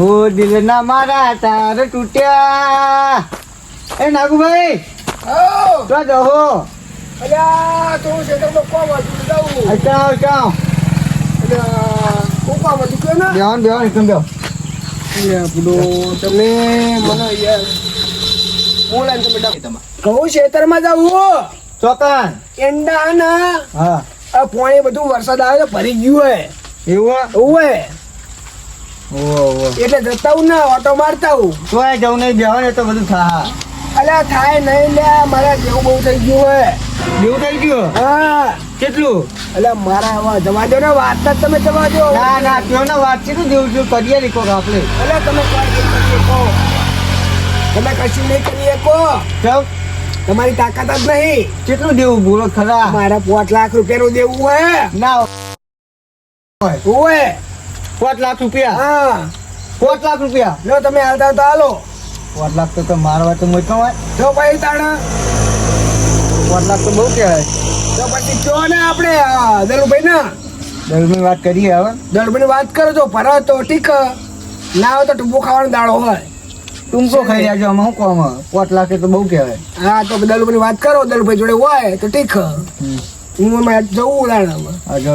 ઓ દિલના મારા તાર તૂટ્યા. એ નાગુભાઈ તો જહો અલ્યા તો શેતરમાં કોમ હતું જાઉં. અચ્છા અચ્છા અલ્યા કોમ હતું કે ના બેહન બેહન એકદમ બેહો. અલ્યા પેલો તમે મને યાર બોલાય તમે કહું શેતરમાં જાઉં ચોકન. એંડા ના હા. આ પોણી બધું વરસાદ આવે તો ભરી ગયું હે એવું હોય? એટલે જતા હું ના ઓટો મારતા હું તો જવું નહીં બેહો ને તો બધું થા. અલ્યા થાય નહીં લે મારા જેવું બહુ થઈ ગયું હે જેવું થઈ ગયું? હા. કેટલું? એટલે મારા આવા જવા દો ને વાત જ તમે જવા દો. ના ના કયો ને વાત છે તું જેવું જેવું કરીએ ને આપણે. અલ્યા તમે કોઈ નહીં કરી શકો તમે કશું નહીં કરી શકો ચલ તમારી તાકાત જ નહીં. કેટલું દેવું? બોલો ખરા. મારા પાંચ લાખ રૂપિયાનું દેવું હે ના હોય. પાંચ લાખ રૂપિયા? હા. પાંચ લાખ રૂપિયા? લો તમે હાલતા તો હાલો. પાંચ લાખ તો તો મારવા તો મોટો હોય. જો ભાઈ તાણા પાંચ લાખ તો બહુ કહેવાય. તો પછી જો ને આપણે દલુભાઈ ના દરમી વાત કરીએ હવે. દલુભાઈ વાત કરો છો ભરો તો ઠીક. ના હોય તો ટૂંકો ખાવાનો દાડો હોય. ટૂંકો ખાઈ રહ્યા છો આમાં શું કોમ પોટ લાખે તો બહુ કહેવાય. હા તો દલુભાઈ વાત કરો દલુભાઈ જોડે હોય તો ઠીક. હું અમે જવું ઉદાહરણમાં હા જો.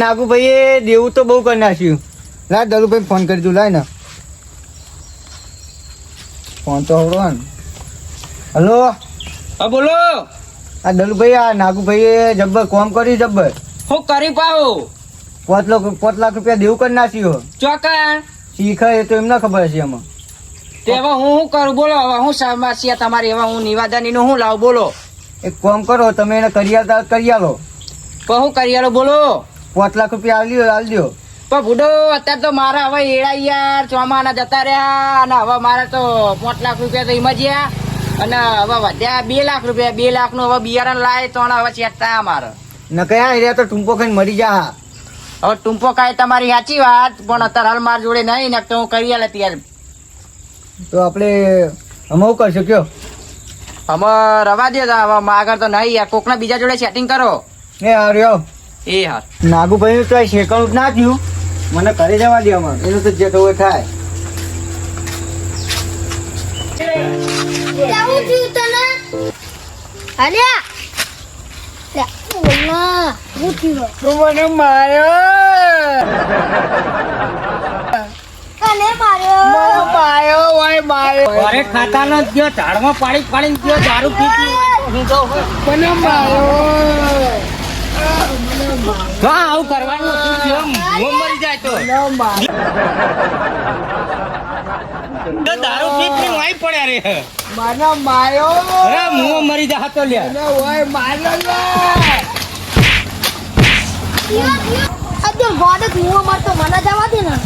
નાગુભાઈએ દેવું તો બહુ કરી નાખ્યું. લા દલુભાઈ ફોન કરી દઉં લાય ને. ફોન તો આવડો ને. હલો? હા બોલો. આ દલુભાઈ આ નાગુભાઈએ જબ્બર કોમ કર્યું જબ્બર? હું કરી પાઉં. પાંચ લાખ પાંચ લાખ રૂપિયા દેવું કરી નાખ્યું ચોકન શીખે એ તો એમને ખબર છે એમાં. તે હવે હું શું કરું? બોલો હવે હું સમસ્યા તમારી હવે હું નિવાદાની નું હું લાવ? બોલો. એક કોમ કરો તમે એને કરી આલતા તો કરી આલો. પણ હું કરી આલો? બોલો. પાંચ લાખ રૂપિયા આલ્યો આલ દો. પણ બુડો અત્યારે તો મારા હવે એડા યાર ચોમાના જતા રહ્યા અને હવે મારા તો પાંચ લાખ રૂપિયા તો એમાં જ્યાં અને હવે વધ્યા બે લાખ રૂપિયા બે લાખનું હવે બિયારણ લાય તો હવે ચેતા મારે. ન કયા એરિયા તો ટૂંકો ખાઈને મરી જા. હવે ટૂંપો કાય તમારી સાચી વાત પણ અત્યારે હાલ માર જોડે નહીં ને તો હું કરી આલે ત્યારે. તો આપણે અમે શું કરશું કયો? અમે રવા દે હવે આગળ તો નહીં યાર કોકના બીજા જોડે સેટિંગ કરો. એ હાર્યો એ હાર. નાગુભાઈ તો શેકણું જ ના થયું. મને કરી જવા દે અમારે એનું તો જે થવું થાય. અલ્યા? તું મને માર્યો. તને માર્યો. મને માર્યો હોય માર્યો અરે ખાતા ન ગયો ઝાડમાં પાડી પાડી ગયો દારૂ પી મને માર્યો. હા આવું કરવાનું હતું મરી જાય તો. મને તો દારૂ પી પી વાઈ પડ્યા રે. મને માયો. અરે મુઓ મરી જા હતો લ્યા. મને ઓય માર્યો લે. આ જો ગોડક મુંહ મારતો મને જવા દે ને.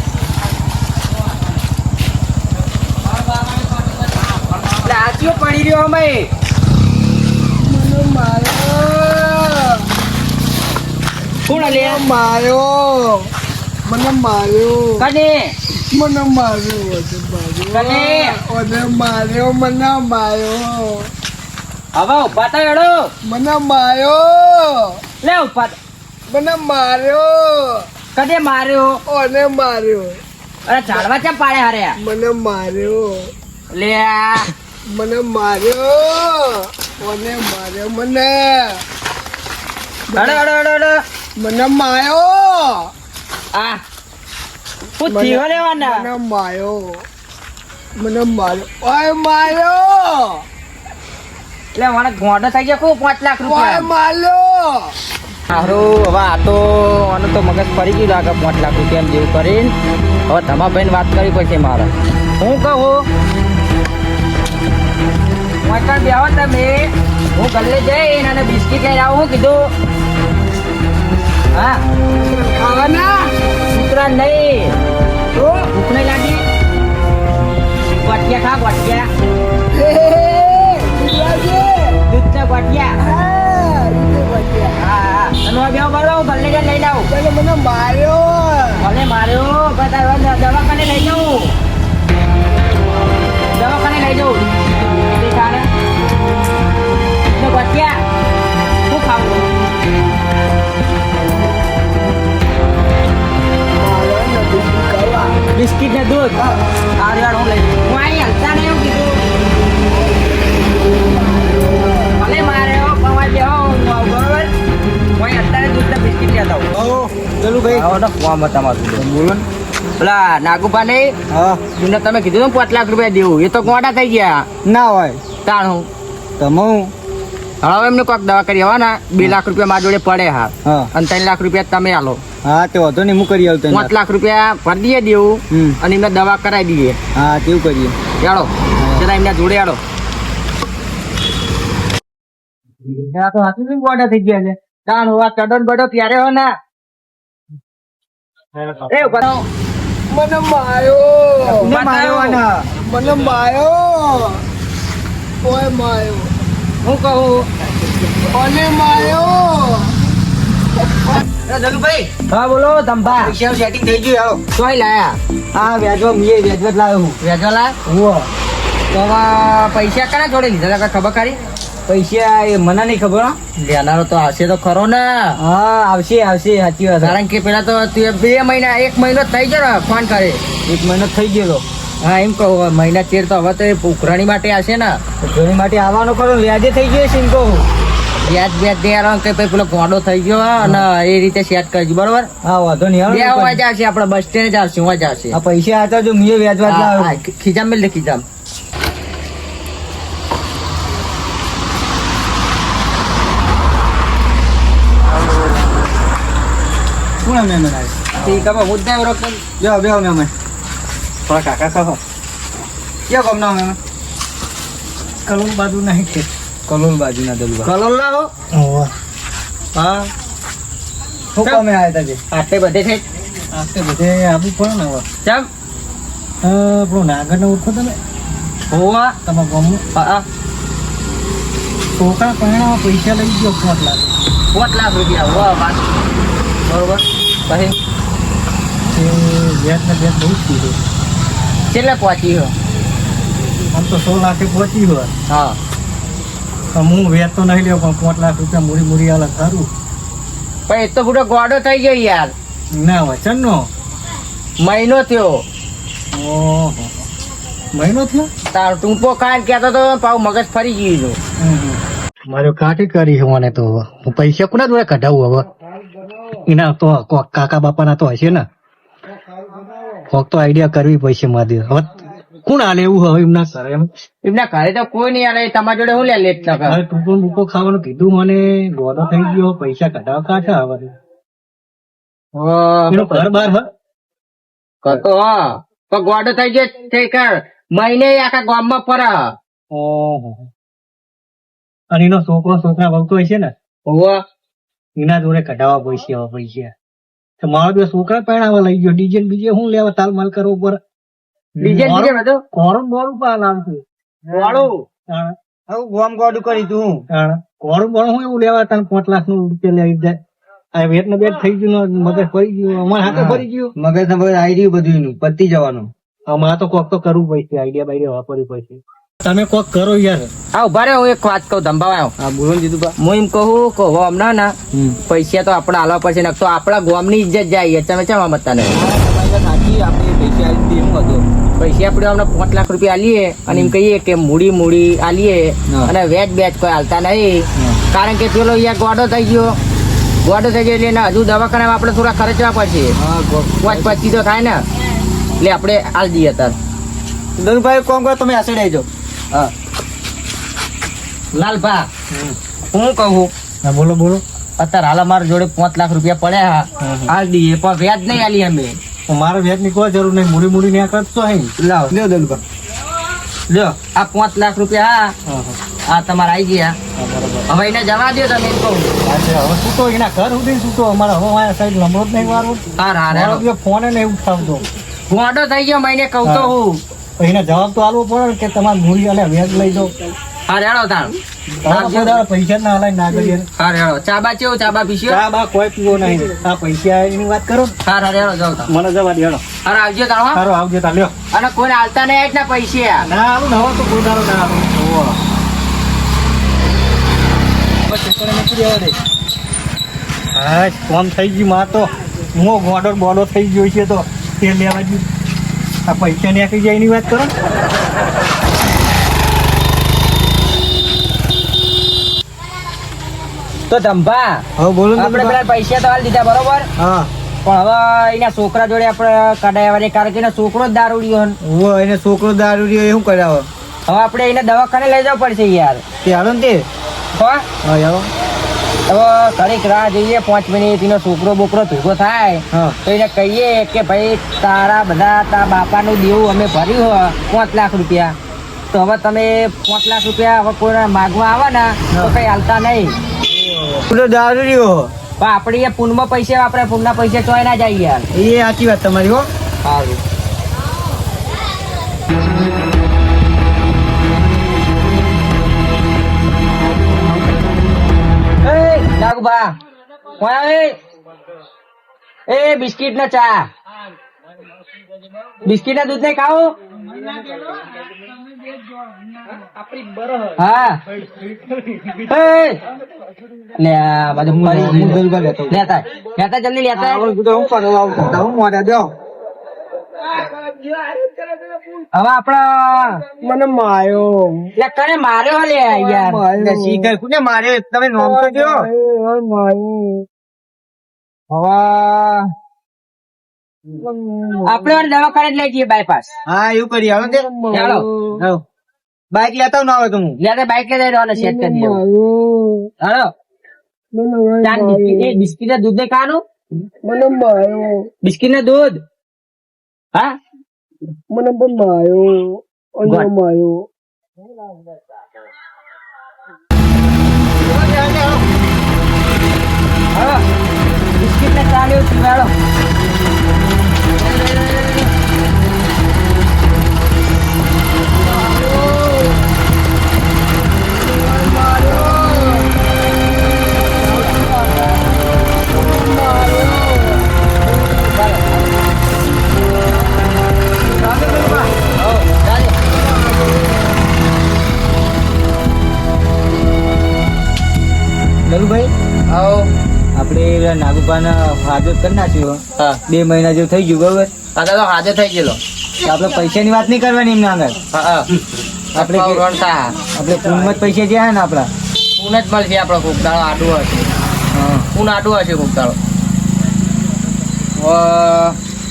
લાચીઓ પડી રહ્યો અમે. મને માર્યો કોણ લે? મને માર્યો મને માર્યો કને મને માર્યો કને? માર્યો મને માર્યો. હવે ઊભા તો એડો મને માર્યો. લે ઊભા. મને માર્યો. કદે માર્યો? ઓને માર્યો. અરે ઝાડવા કેમ પાડે હારે? મને માર્યો. લે. મને માર્યો. ઓને માર્યો મને. અડો અડો અડો અડો મને માર્યો. આ. હું લેવાના? મને માર્યો. મને માર્યો. ઓય માર્યો! એટલે મારા ગોંડો થઈ ગયો કો પાંચ લાખ ઓય રૂપિયા માર્યો! સારું હવે આ તો આનું તો મગજ ફરી ગયું લાગે પાંચ લાખ રૂપિયા જેવું કરીને. હવે તમારા ભાઈને વાત કરવી પડશે મારે. હું કહું? મોટર બેહો તમે. હું ગલ્લે જઈને અને બિસ્કીટ લઈને આવું કીધું. હા. ખાવાના કૂતરા નહીં. તો? ભૂખ નહીં લાગી. ગોટિયા ખા ગોટિયા દૂધના ગોટિયા હા હું ગલ્લે જઈને લઈને આવું પેલો મને માર્યો ભલે માર્યો દવાખાને દલુભાઈ આવો તમારું બોલો પેલા નાગુભા નહીં હા. તમે કીધું ને પાંચ લાખ રૂપિયા દેવું. એ તો ગોડા થઈ ગયા. ના હોય. તાણ હું. તમે હું? હવે એમને કોઈક દવા કરી આવવાના બે લાખ રૂપિયા મારા જોડે પડે હા. હા. અને ત્રણ લાખ રૂપિયા તમે આલો. હા તે વાંધો નહીં હું કરી આવતો પાંચ લાખ રૂપિયા ભરી દઈએ દેવું અને એમને દવા કરાવી દઈએ. હા તેવું કરીએ. ચાલો જરા એમના જોડે આડો તો હાથું ગોડા થઈ ગયા છે. તાણ હોવા ચડન બડો ત્યારે હો ના. એ. મને માયો. ને માર્યો આના. મને માયો. ઓય માયો. હું કહું? મને માયો. ધનુભાઈ. હા બોલો ધંભા. પૈસાનું સેટિંગ થઈ ગયું આવો લાયા. હા વ્યાજવા મીએ વ્યાજવા લાવ્યો હું. હુઓ તો પૈસા કરા જોડે લીધા? ખબર ખરી? પૈસા એ મને નહીં ખબર હો. લેનારો તો આવશે તો ખરો ને. હા આવશે આવશે સાચી વાત કારણ કે પેલા તો બે મહિના એક મહિનો થઈ ગયો ફોન કરે. એક મહિનો થઈ ગયો હા એમ કહું મહિના તેર તો હવે તો ઉઘરાણી માટે આવશે ને. ઉઘરાણી માટે આવવાનો ખરો વ્યાજે થઈ ગયો છે એમ કહું. વ્યાજ વ્યાજ દેવાનો કે પછી પેલો ગોડો થઈ ગયો અને એ રીતે સેટ કરજો બરોબર? હા વાંધો નહીં બે અવાજ આવશે આપણે બસ સ્ટેન્ડ જ આવશે અવાજ આવશે. આ પૈસા હતા જો મેં વ્યાજવા જ હા, લાવ્યો હા, ખીજામ મેલ દે ખીજામ. એમ એમ આવે ઠીક હવે મુદ્દા એવો રકમ જો બેહો મેમ થોડા કાકા કહો ક્યાં ગમના મેમ કલોલ બાજુ નહીં છે કલોલ બાજુના દલુભા કલોલ ના હો? હા. શું કામે આવ્યા તા જે આટલે બધે છે? આસ્તે બધે આવું પણ ને હવે. ચમ પેલો નાગર ને ઓળખો તમે? હોવા. તમે ગમું હા. ટોકા છોકરા પહેણા પૈસા લઈ ગયો પાંચ લાખ. પાંચ લાખ રૂપિયા. હોવા વાત. બરોબર. પછી તે વ્યાજ ને વ્યાજ બહુ જ કીધું કેટલે પહોંચી હો? આમ તો સો લાખે પહોંચી હોય. હા. હું વ્યાજ તો નહીં લેવો પણ પાંચ લાખ રૂપિયા મૂડી મૂડી આલે ખરું પણ એ તો બધો ગોડો થઈ ગયો યાર. ના વચન નો? મહિનો થયો. ઓહો. મહિનો થયો? તાર ટૂંપો ખાઈને કહેતો તો પાવ મગજ ફરી ગયું મારો કાટી કરી છે મને તો. હું પૈસા કોના જોડે કઢાવું હવે? એના તો કોક કાકા બાપાના તો હશે ને? કોક તો આઈડિયા કરવી પડશે મારે હવે કોણ હાલે એવું હવે એમના કરે એમ? એમના ઘરે તો કોઈ નહીં હાલે તમારા જોડે હું લે લેટ ના કરે? ટૂંકો બૂકો ખાવાનું કીધું મને ગોડો થઈ ગયો પૈસા કઢાવ કાઢા હવે એનો ઘર બાર હ? કરતો હા. પણ ગોડો થઈ ગયો તે કર. મહિને આખા ગામમાં ફરે ઓહો. અને એનો છોકરો છોકરા વળતો હશે ને? હોવા. એના જોડે કઢાવવા પૈસા હવે પૈસા. તો મારો બે છોકરા પહેણાવા લઈ ગયો. ડીજે બીજે શું લેવા તાલ માલ કરવો પર બીજે બીજે બધું? કોરમ બોરું પાલ આવતું વાળું? તાણ હું ગોમ ગોડું કરી તું. તાણ કોરું બોરું હું એવું લેવા તને પાંચ લાખનું રૂપિયા લઈ જાય. આ વેટ ને બેટ થઈ ગયું મગજ ફરી ગયું અમારે હાથે ફરી ગયું. મગજ આવી રહ્યું બધું પતી જવાનું. અમારે તો કોક તો કરવું પડશે આઈડિયા બાઈડિયા વાપરવી પડશે. તમે કોક કરો યાર. હા ઊભા રહ્યો હું એક વાત કહું ધંભાવા હા. બોલો ને દીધું હું એમ કહું કહો હમણાં ના પૈસા તો આપણે હાલવા પડશે ને તો આપણા ગામની ઇજ્જત જાય તમે ચમ મતતા નહીં સાચી આપણે પૈસા દે હું હતો પૈસા આપણે હમણાં પાંચ લાખ રૂપિયા આલીએ અને એમ કહીએ કે મૂડી મૂડી આલીએ અને વેચ બેચ કોઈ હાલતા નહીં. કારણ કે પેલો અહીંયા ગોડો થઈ ગયો. ગોડો થઈ ગયો એટલે એને હજુ દવાખાનામાં આપણે થોડા ખર્ચવા પડશે પાંચ પચીસ તો થાય ને. એટલે આપણે આલ દઈએ તાર ધનુભાઈ કોમ કરો તમે આસેડાઈ જાઓ. હા. લાલભા હું કહું? હા બોલો બોલો. અત્યારે હાલ અમારા જોડે પાંચ લાખ રૂપિયા પડ્યા હાલ દઈએ પણ વ્યાજ નહીં આલી અમે. મારે વ્યાજની કોઈ જરૂર નહીં. મૂડી મૂડી ને કરતો હે લાવ. લ્યો દલુભા લ્યો આ પાંચ લાખ રૂપિયા હા. આ તમારા આવી ગયા. હવે એને જવા દો તમે એમ કહું. હવે તો એના ઘર સુધી સૂતો અમારે હવે મારા સાઈડ લમડો જ નહીં મારો હા હા ફોને નહીં ઉઠાવતો ગોડો થઈ ગયો મહિને કહું તો હું. એને જવાબ તો આલવો પડે કે તમારે મૂડી આલે વ્યાજ લઈ દો. હા રેડો તાણ. પૈસા ના હલાય ના કરીએ. ચાબા ચેવું? ચાબા પીસ્યો કોઈ પીવો નહીં. આ પૈસા એની વાત કરો હાર હાર હેડો જાવ મને જવા આવજો તાણ સારો આવજો તા લ્યો. અને કોઈ હાલતા નહીં ના ના આવું ને હવે તો કોઈ દાડો ના આવું. હા ફોન થઈ ગયું માં તો. હું ગોડો બોડો થઈ ગયો છે તો. તે લેવા ગયું. આ પૈસા નીકળી જાય એની વાત કરો. તો ધંભા. હવે બોલો આપણે પેલા પૈસા તો હાલ દીધા બરોબર? હા. પણ હવે એના છોકરા જોડે આપણે કઢાવવાની કારણ કે એનો છોકરો જ દારૂડિયો હન. એને છોકરો દારૂ રહ્યો એ શું કરાવો? હવે આપણે એને દવાખાને લઈ જવું પડશે યાર. હાલો ને તે? હો? હા આવો હવે ઘડીક રાહ જોઈએ પાંચ મિનિટ એનો છોકરો બોકરો ભેગો થાય તો એને કહીએ કે ભાઈ તારા બધા તારા બાપાનું દેવું અમે ભર્યું હોય પાંચ લાખ રૂપિયા. તો હવે તમે પાંચ લાખ રૂપિયા હવે કોઈને માગવા આવે ને તો કઈ હાલતા નહીં. દારૂ પણ આપણે એ પૂનમાં પૈસા વાપરે પૂનના પૈસા ચોય ના જાય યાર. એ સાચી વાત તમારી હો. સારું. નાગબા કોણ આવે? એ બિસ્કિટ ના ચા. બિસ્કિટ ના દૂધ હા. હું. દલુભા લેતો. લેતા. લેતા જલ્દી લેતા. હું મોઢે દો. હવે આપડા મને માયો. કને માર્યો લે યાર. ને શીખર કોને માર્યો? તમે નોમ તો દો હવે આપણે દવાખાને જ લઈ જઈએ બાયપાસ હા એવું કરી હાલો તે. ચાલો. બાઈક લેતા ના આવે તો હું લેતા બાઈક લઈ જવાનું સેટ કરી દઉં હાલો. બિસ્કીટ બિસ્કિટ એ બિસ્કિટ ને દૂધ ને માર્યો બિસ્કિટ ને દૂધ. હા? મને પણ માર્યો ગોળ. માર્યો હાલો બિસ્કિટ ને ચા લેવું આપણે નાગુપાના હાજર કરી નાખ્યો હા. બે મહિના જેવું થઈ ગયું બરોબર? હા તો હાજર થઈ ગયેલો. આપડે આપણે પૈસાની વાત નહીં કરવાની એમના આગળ? આપણે આપણે પૂનમાં પૈસા જ્યાં ને આપણા? પૂન જ મળશે આપણો કોક દાડો આડું હશે. હા. પૂન આડું હશે કોક દાડો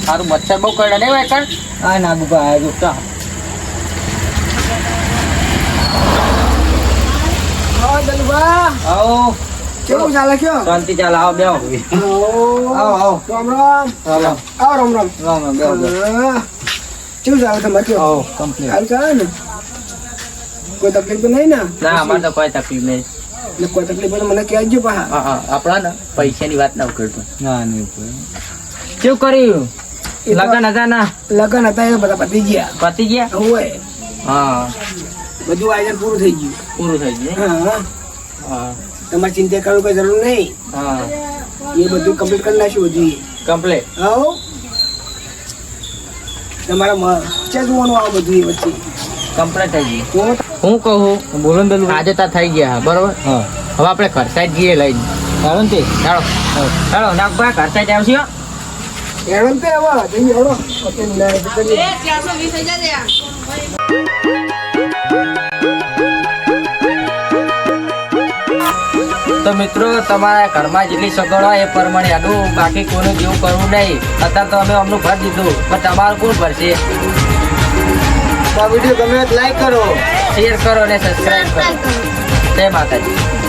સારું મચ્છર બહુ કરડે નહીં ભાઈ નાગુભા આ નાગુપા આવ્યો તો આવો. કેવું ચાલે કયો? શાંતિ ચાલે આવો બેહો. આવો. આવો રામ રામ રામ. આવો. રામ રામ. રામ રામ બેહો, બેહો. કેવું ચાલે તમારે કયો? આવો કમ્પ્લીટ હાલ ચાલે ને? કોઈ તકલીફ તો નહીં ને? ના અમારે તો કોઈ તકલીફ નહીં. ને કોઈ તકલીફ તો મને કહેજો પા હા હા આપણા ને પૈસાની વાત ના કરતો ના નહીં કેવું કર્યું? એ લગન હતા ના? લગન હતા એ બધા પતી ગયા. પતી ગયા? હોય હા. બધું આયોજન પૂરું થઈ ગયું. પૂરું થઈ ગયું. હા. તમારે ચિંતા કરવું કઈ જરૂર નહીં. હા. એ બધું કમ્પ્લીટ કરી નાખ્યું બધું કમ્પ્લીટ હા તમારા વચ્ચે જોવાનું આવે બધું એ વચ્ચે. કમ્પ્લેટ થઈ ગયું. હું કહું બોલો ને આજે તા થઈ ગયા બરોબર? હા. હવે આપણે ઘર સાઈડ જઈએ લઈને. ચાલો. ને ચાલો ચાલો નાગભાઈ ઘર સાઈડ આવશે હો. હેડો હવે તો મિત્રો તમારા ઘરમાં જેટલી સગવડ હોય એ પ્રમાણે આડું બાકી કોઈનું જેવું કરવું નહીં. અત્યારે તો અમે અમનું ભર દીધું પણ તમારું કોણ ભરશે? તો વીડિયો ગમે લાઈક કરો. શેર કરો અને સબસ્ક્રાઈબ કરો. જય માતાજી.